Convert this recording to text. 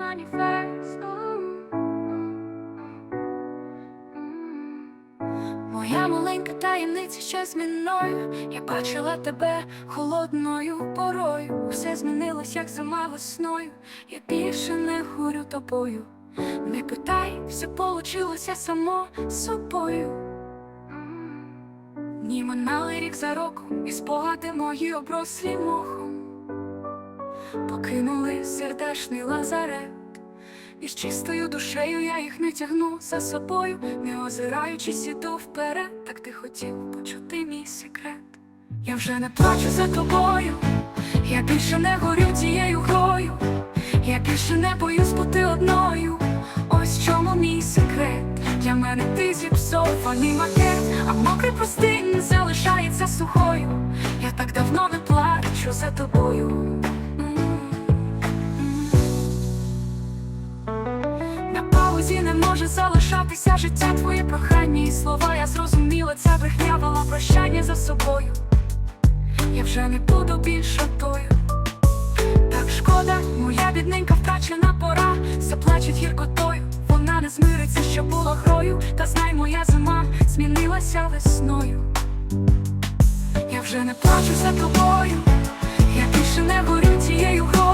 маніфест. Моя маленька таємниця ще зміною. Я бачила тебе холодною порою. Все змінилось, як зима весною. Я більше не горю тобою. Не питай, все получилося само собою. Ні, минали рік за роком, і спогади мої оброслі мохом. Покинули сердешний лазарет. І з чистою душею я їх не тягну за собою, не озираючись, іду вперед, так ти хотів почути мій секрет. Я вже не плачу за тобою, я більше не горю тією грою, я більше не боюсь бути одною. Ось чому мій секрет. Для мене ти зіпсований макет, а мокрий простинь залишається сухою. Я так давно не плачу за тобою. Може залишатися життя твої прохання і слова. Я зрозуміла, ця брехня вела прощання за собою. Я вже не буду більше тою. Так шкода, моя бідненька втрачена пора, заплачуть гіркотою. Вона не змириться, що була грою. Та знай, моя зима змінилася весною. Я вже не плачу за тобою, я більше не горю тією грою,